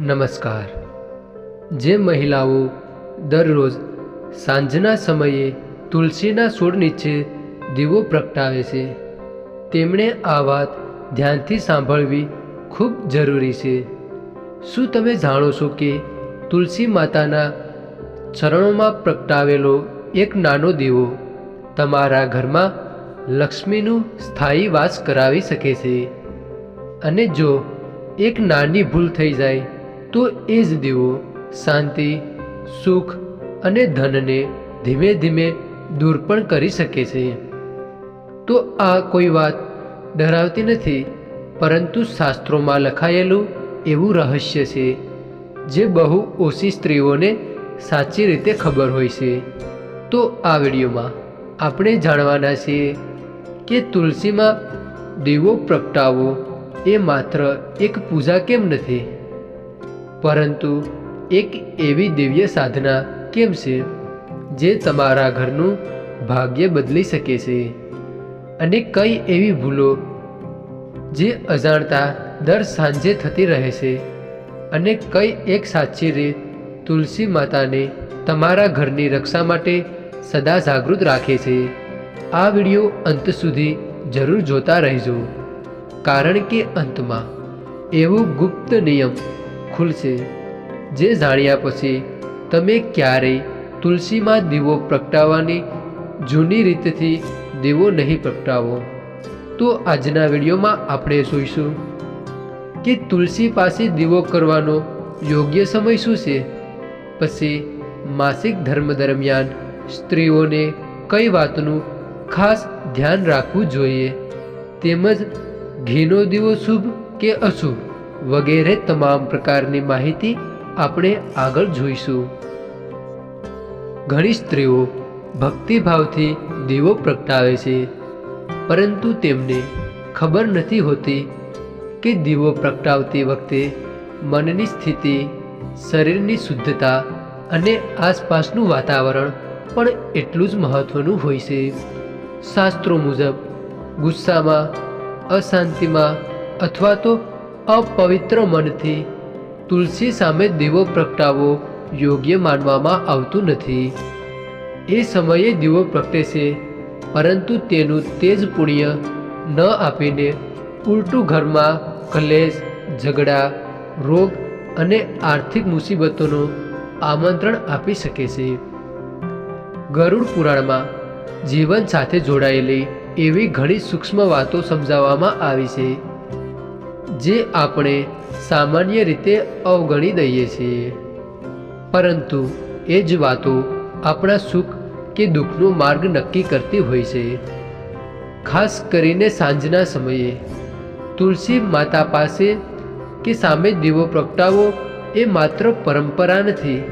નમસ્કાર. જે મહિલાઓ દરરોજ સાંજના સમયે તુલસીના છોડ નીચે દીવો પ્રગટાવે છે, તેમણે આ વાત ધ્યાનથી સાંભળવી ખૂબ જરૂરી છે. શું તમે જાણો છો કે તુલસી માતાના ચરણોમાં પ્રગટાવેલો એક નાનો દીવો તમારા ઘરમાં લક્ષ્મીનું સ્થાયી વાસ કરાવી શકે છે? અને જો એક નાની ભૂલ થઈ જાય તો એ જ દીવો શાંતિ, સુખ અને ધનને ધીમે ધીમે દૂર પણ કરી શકે છે. તો આ કોઈ વાત ડરાવતી નથી, પરંતુ શાસ્ત્રોમાં લખાયેલું એવું રહસ્ય છે, જે બહુ ઓછી સ્ત્રીઓને સાચી રીતે ખબર હોય છે. તો આ વિડીયોમાં આપણે જાણવાના છીએ કે તુલસીમાં દીવો પ્રગટાવવો એ માત્ર એક પૂજા કેમ નથી? પરંતુ એક એવી દિવ્ય સાધના કેમ છે, જે તમારા ઘરનું ભાગ્ય બદલી શકે છે? અને કઈ એવી ભૂલો જે અજાણતા દર સાંજે થતી રહે છે? અને કઈ એક સાચી રીત તુલસી માતાને તમારા ઘરની રક્ષા માટે સદા જાગૃત રાખે છે? આ વીડિયો અંત સુધી જરૂર જોતા રહેજો. કારણ કે અંતમાં એવું ગુપ્ત નિયમ ખુલશે. જે જાણ્યા પછી તમે ક્યારેય તુલસીમાં દીવો પ્રગટાવવાની જૂની રીતથી દીવો નહીં પ્રગટાવો. તો આજના વિડીયોમાં આપણે જોઈશું કે તુલસી પાસે દીવો કરવાનો યોગ્ય સમય શું છે? પછી માસિક ધર્મ દરમિયાન સ્ત્રીઓને કઈ વાતનું ખાસ ધ્યાન રાખવું જોઈએ? તેમજ ઘીનો દીવો શુભ કે અશુભ? વગેરે તમામ પ્રકારની માહિતી આપણે આગળ જોઈશું. ઘણી સ્ત્રીઓ ભક્તિભાવથી દીવો પ્રગટાવે છે, પરંતુ તેમને ખબર નથી હોતી કે દીવો પ્રગટાવતી વખતે મનની સ્થિતિ, શરીરની શુદ્ધતા અને આસપાસનું વાતાવરણ પણ એટલું જ મહત્ત્વનું હોય છે. શાસ્ત્રો મુજબ, ગુસ્સામાં, અશાંતિમાં અથવા તો અપવિત્ર મનથી તુલસી સામે દીવો પ્રગટાવવો યોગ્ય માનવામાં આવતું નથી. એ સમયે દીવો પ્રગટે છે પરંતુ તેનું તેજ પુણ્ય ન આપીને ઉલટું ઘરમાં કલેશ, ઝઘડા, રોગ અને આર્થિક મુસીબતોનું આમંત્રણ આપી શકે છે. ગરુડ પુરાણમાં જીવન સાથે જોડાયેલી એવી ઘણી સૂક્ષ્મ વાતો સમજાવવામાં આવી છે. જે આપણે સામાન્ય રીતે અવગણી દઈએ છીએ. પરંતુ એ જ વાતો આપણા સુખ કે દુઃખનો માર્ગ નક્કી કરતી હોય છે. ખાસ કરીને સાંજના સમયે તુલસી માતા પાસે કે સામે દીવો પ્રગટાવો એ માત્ર પરંપરા નથી,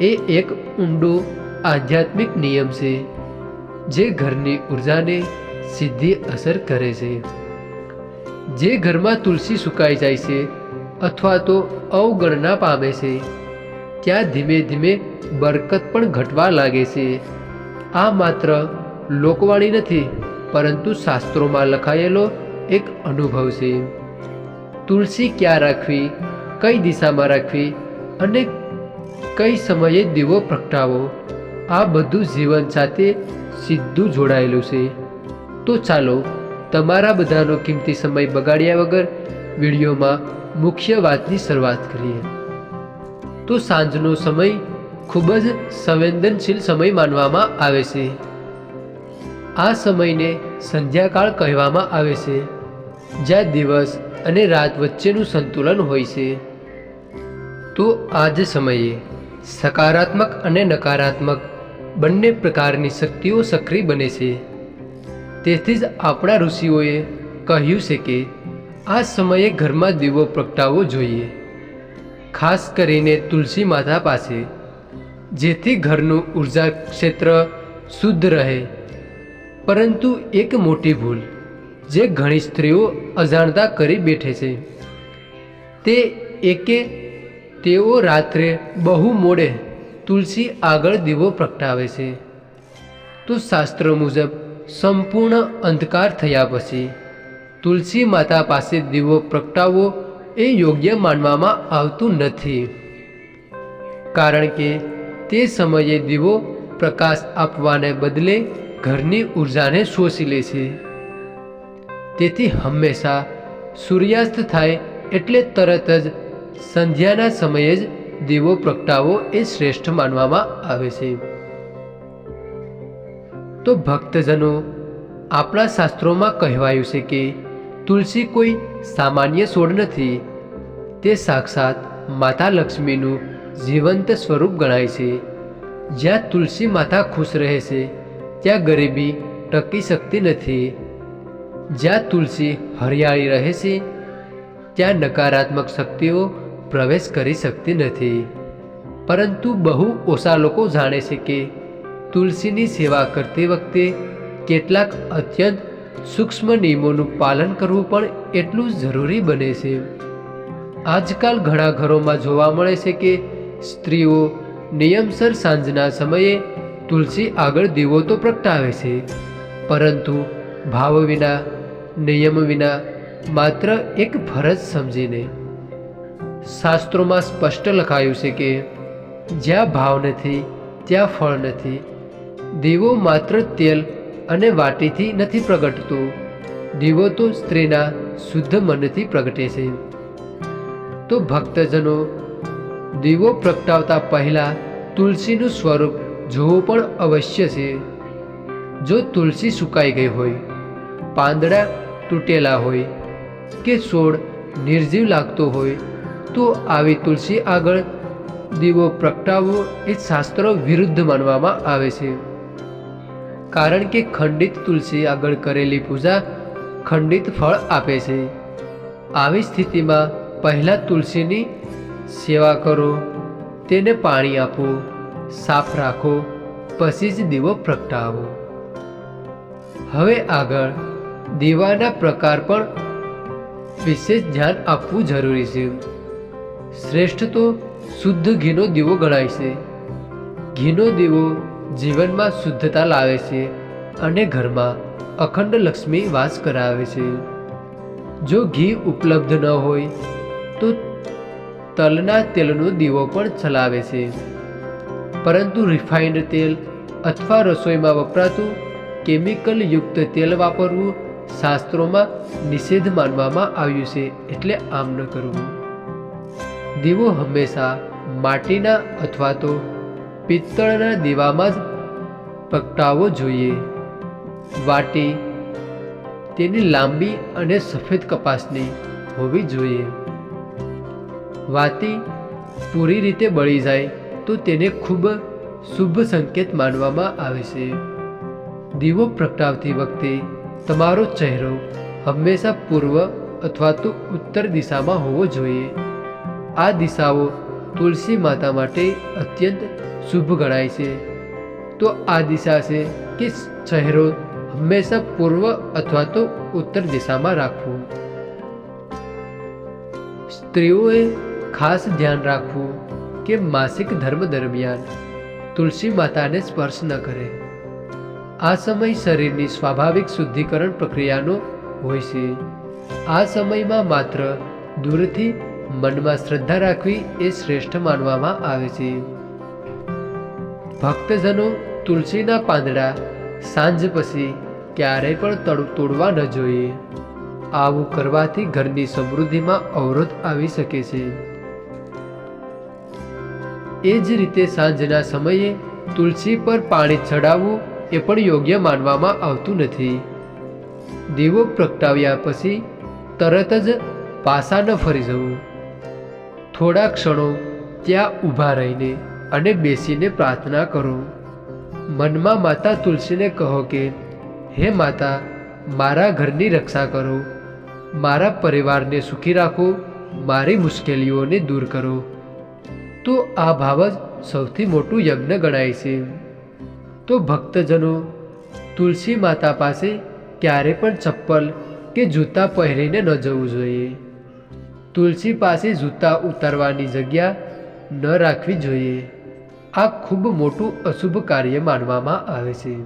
એ એક ઊંડો આધ્યાત્મિક નિયમ છે, જે ઘરની ઉર્જાને સીધી અસર કરે છે. જે ઘરમાં તુલસી સુકાઈ જાય છે અથવા તો અવગણના પામે છે, ત્યાં ધીમે ધીમે બરકત પણ ઘટવા લાગે છે. આ માત્ર લોકવાણી નથી, પરંતુ શાસ્ત્રોમાં લખાયેલો એક અનુભવ છે. તુલસી ક્યાં રાખવી, કઈ દિશામાં રાખવી અને કઈ સમયે દીવો પ્રગટાવો, આ બધું જીવન સાથે સીધું જોડાયેલું છે. તો ચાલો તમારા બધાનો કિંમતી સમય બગાડ્યા વગર વિડીયોમાં મુખ્ય વાતની શરૂઆત કરીએ. તો સાંજનો સમય ખૂબ જ સંવેદનશીલ સમય માનવામાં આવે છે. આ સમયને સંધ્યાકાળ કહેવામાં આવે છે, જ્યાં દિવસ અને રાત વચ્ચેનું સંતુલન હોય છે. તો આ જ સમયે સકારાત્મક અને નકારાત્મક બંને પ્રકારની શક્તિઓ સક્રિય બને છે. તેથી જ આપણા ઋષિઓએ કહ્યું છે કે આ સમયે ઘરમાં દીવો પ્રગટાવવો જોઈએ. ખાસ કરીને તુલસી માતા પાસે, જેથી ઘરનું ઊર્જા ક્ષેત્ર શુદ્ધ રહે. પરંતુ એક મોટી ભૂલ, જે ઘણી સ્ત્રીઓ અજાણતા કરી બેઠે છે. તે એકે તેઓ રાત્રે બહુ મોડે તુલસી આગળ દીવો પ્રગટાવે છે. તો શાસ્ત્ર મુજબ સંપૂર્ણ અંધકાર થયા પછી તુલસી માતા પાસે દીવો પ્રગટાવવો એ યોગ્ય માનવામાં આવતું નથી. કારણ કે તે સમયે દીવો પ્રકાશ આપવાને બદલે ઘરની ઉર્જાને શોષી લે છે. તેથી હંમેશા સૂર્યાસ્ત થાય એટલે તરત જ સંધ્યાના સમયે જ દીવો પ્રગટાવવો એ શ્રેષ્ઠ માનવામાં આવે છે. તો ભક્તજનો આપણા શાસ્ત્રોમાં કહેવાયું છે કે તુલસી કોઈ સામાન્ય છોડ નથી, તે સાક્ષાત માતા લક્ષ્મીનું જીવંત સ્વરૂપ ગણાય છે. જ્યાં તુલસી માતા ખુશ રહે છે, ત્યાં ગરીબી ટકી શકતી નથી. જ્યાં તુલસી હરિયાળી રહે છે, ત્યાં નકારાત્મક શક્તિઓ પ્રવેશ કરી શકતી નથી. પરંતુ બહુ ઓછા લોકો જાણે છે કે તુલસીની સેવા કરતી વખતે કેટલાક અત્યંત સૂક્ષ્મ નિયમોનું પાલન કરવું પણ એટલું જરૂરી બને છે. આજકાલ ઘણા ઘરોમાં જોવા મળે છે કે સ્ત્રીઓ નિયમસર સાંજના સમયે તુલસી આગળ દીવો તો પ્રગટાવે છે, પરંતુ ભાવ વિના, નિયમ વિના માત્ર એક ફરજ સમજીને. શાસ્ત્રોમાં સ્પષ્ટ લખાયું છે કે જ્યાં ભાવ નથી, ત્યાં ફળ નથી દીવો માત્ર તેલ અને વાટીથી નથી પ્રગટતો. દીવો તો સ્ત્રીના શુદ્ધ મનથી પ્રગટે છે. તો ભક્તજનો, દીવો પ્રગટાવતા પહેલાં તુલસીનું સ્વરૂપ જોવું પણ અવશ્ય છે. જો તુલસી સુકાઈ ગઈ હોય, પાંદડા તૂટેલા હોય કે છોડ નિર્જીવ લાગતો હોય, તો આવી તુલસી આગળ દીવો પ્રગટાવવો એ શાસ્ત્રો વિરુદ્ધ માનવામાં આવે છે. કારણ કે ખંડિત તુલસી આગળ કરેલી પૂજા ખંડિત ફળ આપે છે. આવી સ્થિતિમાં પહેલાં તુલસીની સેવા કરો, તેને પાણી આપો, સાફ રાખો, પછી જ દીવો પ્રગટાવો. હવે આગળ દીવાના પ્રકાર પણ વિશેષ ધ્યાન આપવું જરૂરી છે. શ્રેષ્ઠ તો શુદ્ધ ઘીનો દીવો ગણાય છે. ઘીનો દીવો જીવનમાં શુદ્ધતા લાવે છે અને ઘરમાં અખંડ લક્ષ્મી વાસ કરાવે છે. જો ઘી ઉપલબ્ધ ન હોય, તો તલના તેલનો દીવો પણ ચલાવે છે. પરંતુ રિફાઇન્ડ તેલ અથવા રસોઈમાં વપરાતું કેમિકલ યુક્ત તેલ વાપરવું શાસ્ત્રોમાં નિષેધ માનવામાં આવ્યું છે એટલે આમ ન કરવું. દીવો હંમેશા માટીના અથવા તો પિત્તળના દીવામાં જ પ્રગટાવવો જોઈએ. વાટી તેની લાંબી અને સફેદ કપાસની હોવી જોઈએ. વાતી પૂરી રીતે બળી જાય તો તેને ખૂબ શુભ સંકેત માનવામાં આવે છે. દીવો પ્રગટાવતી વખતે તમારો ચહેરો હંમેશા પૂર્વ અથવા તો ઉત્તર દિશામાં હોવો જોઈએ. આ દિશાઓ તુલસી માતા માટે અત્યંત શુભ ગણાય છે. તો આ દિશા છે કે ચહેરો હંમેશા પૂર્વ અથવા તો ઉત્તર દિશામાં રાખવું. સ્ત્રીઓએ ખાસ ધ્યાન રાખવું કે માસિક ધર્મ દરમિયાન તુલસી માતાને સ્પર્શ ન કરે. આ સમય શરીરની સ્વાભાવિક શુદ્ધિકરણ પ્રક્રિયાનો હોય છે. આ સમયમાં માત્ર દૂરથી મનમાં શ્રદ્ધા રાખવી એ શ્રેષ્ઠ માનવામાં આવે છે. ભક્તજનો તુલસીના પાંદડા સાંજ પછી ક્યારેય પણ તડ, તોડવા ન જોઈએ. આવું કરવાથી ઘરની સમૃદ્ધિમાં અવરોધ આવી શકે છે. એ જ રીતે સાંજના સમયે તુલસી પર પાણી ચડાવવું એ પણ યોગ્ય માનવામાં આવતું નથી. દીવો પ્રગટાવ્યા પછી તરત જ પાસા ન ફરી જવું. થોડા ક્ષણો ત્યાં ઊભા રહીને અને બેસીને પ્રાર્થના કરો. મનમાં માતા તુલસીને કહો કે, હે માતા, મારા ઘરની રક્ષા કરો. મારા પરિવારને સુખી રાખો. મારી મુશ્કેલીઓને દૂર કરો. તો આ ભાવ જ સૌથી મોટું યજ્ઞ ગણાય છે. તો ભક્તજનો, તુલસી માતા પાસે ક્યારે પણ ચપ્પલ કે જૂતા પહેરીને ન જવું જોઈએ. તુલસી પાસે જૂતા ઉતારવાની જગ્યા ન રાખવી જોઈએ. આ ખૂબ મોટું અશુભ કાર્ય માનવામાં આવે છે.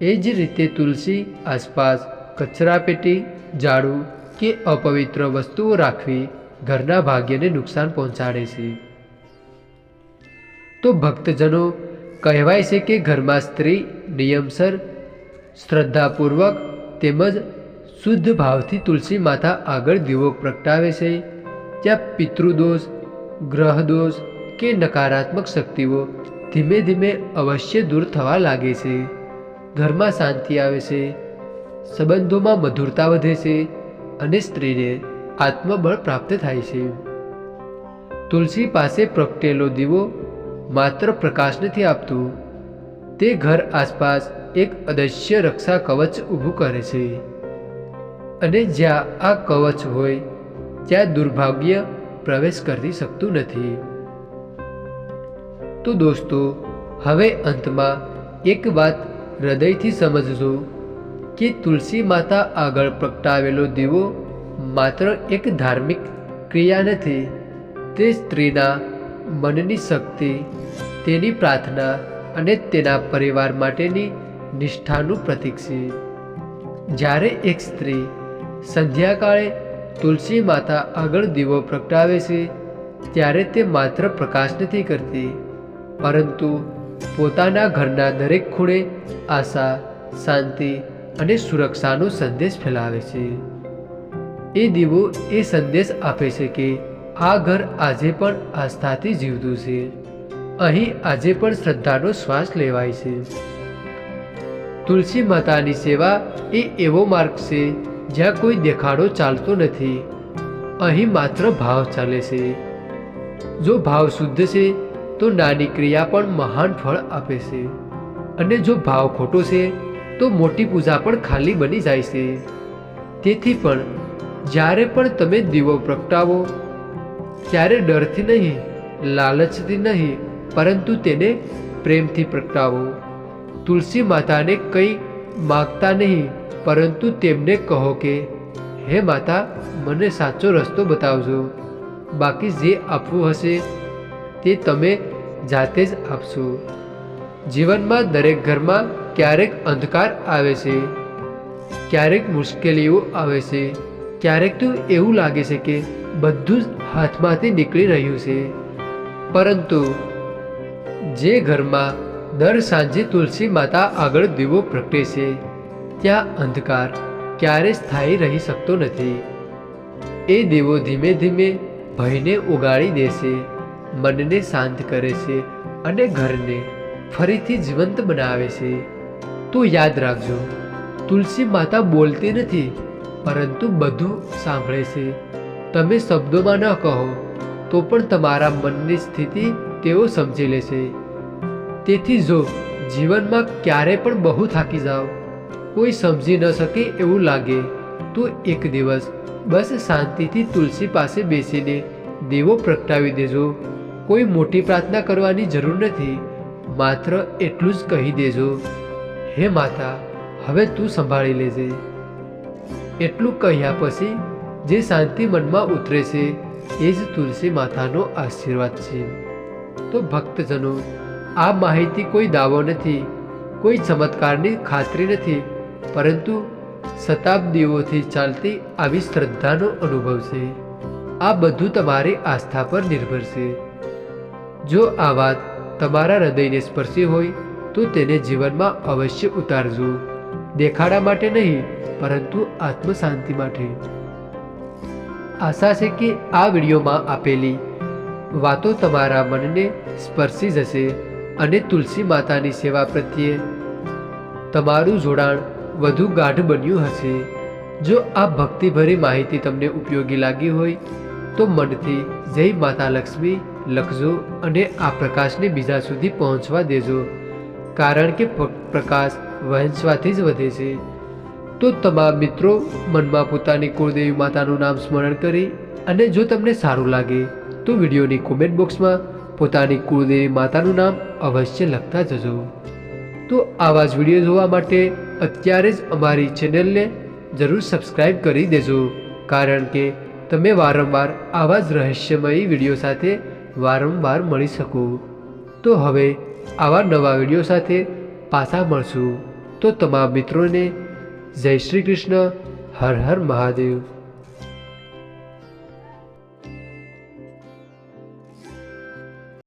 એ જ રીતે તુલસી, આસપાસ કચરાપેટી ઝાડુ કે અપવિત્ર વસ્તુઓ રાખવી ઘરના ભાગ્યને નુકસાન પહોંચાડે છે. તો ભક્તજનો, કહેવાય છે કે ઘરમાં સ્ત્રી નિયમસર, શ્રદ્ધાપૂર્વક તેમજ શુદ્ધ ભાવથી તુલસી માતા આગળ દીવો પ્રગટાવે છે ત્યાં પિતૃદોષ, ગ્રહદોષ કે નકારાત્મક શક્તિઓ ધીમે ધીમે અવશ્ય દૂર થવા લાગે છે. ઘરમાં શાંતિ આવે છે, સંબંધોમાં મધુરતા વધે છે અને સ્ત્રીને આત્મબળ પ્રાપ્ત થાય છે. તુલસી પાસે પ્રગટેલો દીવો માત્ર પ્રકાશ નથી આપતું. તે ઘર આસપાસ એક અદશ્ય રક્ષા કવચ ઊભું કરે છે. અને જ્યાં આ કવચ હોય, ત્યાં દુર્ભાગ્ય પ્રવેશ કરી શકતું નથી. તો દોસ્તો, હવે અંતમાં એક વાત હૃદયથી સમજજો કે તુલસી માતા આગળ પ્રગટાવેલો દીવો માત્ર એક ધાર્મિક ક્રિયા નથી, તે સ્ત્રીના મનની શક્તિ, તેની પ્રાર્થના અને તેના પરિવાર માટેની નિષ્ઠાનું પ્રતીક છે. જ્યારે એક સ્ત્રી સંધ્યાકાળે તુલસી માતા આગળ દીવો પ્રગટાવે છે, ત્યારે તે માત્ર પ્રકાશ નથી કરતી, પરંતુ પોતાના ઘરના દરેક ખૂણે આશા, શાંતિ અને સુરક્ષાનો સંદેશ ફેલાવે છે. એ દીવો એ સંદેશ આપે છે કે આ ઘર આજે પણ આસ્થાથી જીવતું છે. અહીં આજે પણ શ્રદ્ધાનો શ્વાસ લેવાય છે. તુલસી માતાની સેવા એ એવો માર્ગ છે જ્યાં કોઈ દેખાડો ચાલતો નથી. અહીં માત્ર ભાવ ચાલે છે. જો ભાવ શુદ્ધ છે, તો નાની ક્રિયા પણ મહાન ફળ આપે છે. અને જો ભાવ ખોટો છે, તો મોટી પૂજા પણ ખાલી બની જાય છે. તેથી પણ, જ્યારે પણ તમે દીવો પ્રગટાવો, ત્યારે ડરથી નહીં, લાલચથી નહીં, પરંતુ તેને પ્રેમથી પ્રગટાવો. તુલસી માતાને કંઈ માગતા નહીં પરંતુ તેમને કહો કે, હે માતા, મને સાચો રસ્તો બતાવજો. બાકી જે આપવું હશે તે તમે જાતે જ આપશો. જીવનમાં દરેક ઘરમાં ક્યારેક અંધકાર આવે છે, ક્યારેક મુશ્કેલીઓ આવે છે, ક્યારેક તો એવું લાગે છે કે બધું જ હાથમાંથી નીકળી રહ્યું છે. પરંતુ જે ઘરમાં દર સાંજે તુલસી માતા આગળ દીવો પ્રગટે છે ત્યાં અંધકાર ક્યારે સ્થાયી રહી શકતો નથી. એ દેવો ધીમે ધીમે ભયને ઉગાડી દેશે, મનને શાંત કરે છે અને ઘરને ફરીથી જીવંત બનાવે છે. તો યાદ રાખજો, તુલસી માતા બોલતી નથી, પરંતુ બધું સાંભળે છે. તમે શબ્દોમાં ન કહો, તો પણ તમારા મનની સ્થિતિ તેઓ સમજી લેશે. તેથી જો જીવનમાં ક્યારે પણ બહુ થાકી જાઓ કોઈ સમજી ન શકે એવું લાગે. તો એક દિવસ બસ શાંતિથી તુલસી પાસે બેસીને દેવો પ્રગટાવી દેજો. કોઈ મોટી પ્રાર્થના કરવાની જરૂર નથી. માત્ર એટલું જ કહી દેજો. હે માતા, હવે તું સંભાળી લેજે. એટલું કહ્યા પછી જે શાંતિ મનમાં ઉતરે છે, એ જ તુલસી માતાનો આશીર્વાદ છે. તો ભક્તજનો, આ માહિતી કોઈ દાવો નથી, કોઈ ચમત્કારની ખાતરી નથી પરંતુ શતાબ્દીઓથી ચાલતી આવી શ્રદ્ધાનો અનુભવ છે. આ બધું તમારી આસ્થા પર નિર્ભર છે. જો આ વાત તમારા હૃદયને સ્પર્શી હોય, તો તેને જીવનમાં અવશ્ય ઉતારજો. દેખાડા માટે નહીં, પરંતુ આત્મશાંતિ માટે. આશા છે કે આ વિડીયોમાં આપેલી વાતો તમારા મનને સ્પર્શી જશે અને તુલસી માતાની સેવા પ્રત્યે તમારું જોડાણ વધુ ગાઢ બન્યું હશે? જો આ ભક્તિભરી માહિતી તમને ઉપયોગી લાગી હોય, તો મનથી જય માતા લક્ષ્મી લખજો અને આ પ્રકાશને બીજા સુધી પહોંચવા દેજો. કારણ કે પ્રકાશ વહેંચવાથી જ વધે છે. તો તમામ મિત્રો, મનમાં પોતાની કુળદેવી માતાનું નામ સ્મરણ કરી અને જો તમને સારું લાગે, તો વિડીયોની કોમેન્ટ બોક્સમાં પોતાની કુળદેવી માતાનું નામ અવશ્ય લખતા જજો. તો આવા જ વીડિયો જોવા માટે અત્યારે જ અમારી ચેનલને જરૂર સબસ્ક્રાઈબ કરી દેજો. કારણ કે તમે વારંવાર આવા જ રહસ્યમય વીડિયો સાથે વારંવાર મળી શકો. તો હવે આવા નવા વીડિયો સાથે પાછા મળશું. તો તમામ મિત્રોને જય શ્રી કૃષ્ણ. હર હર મહાદેવ.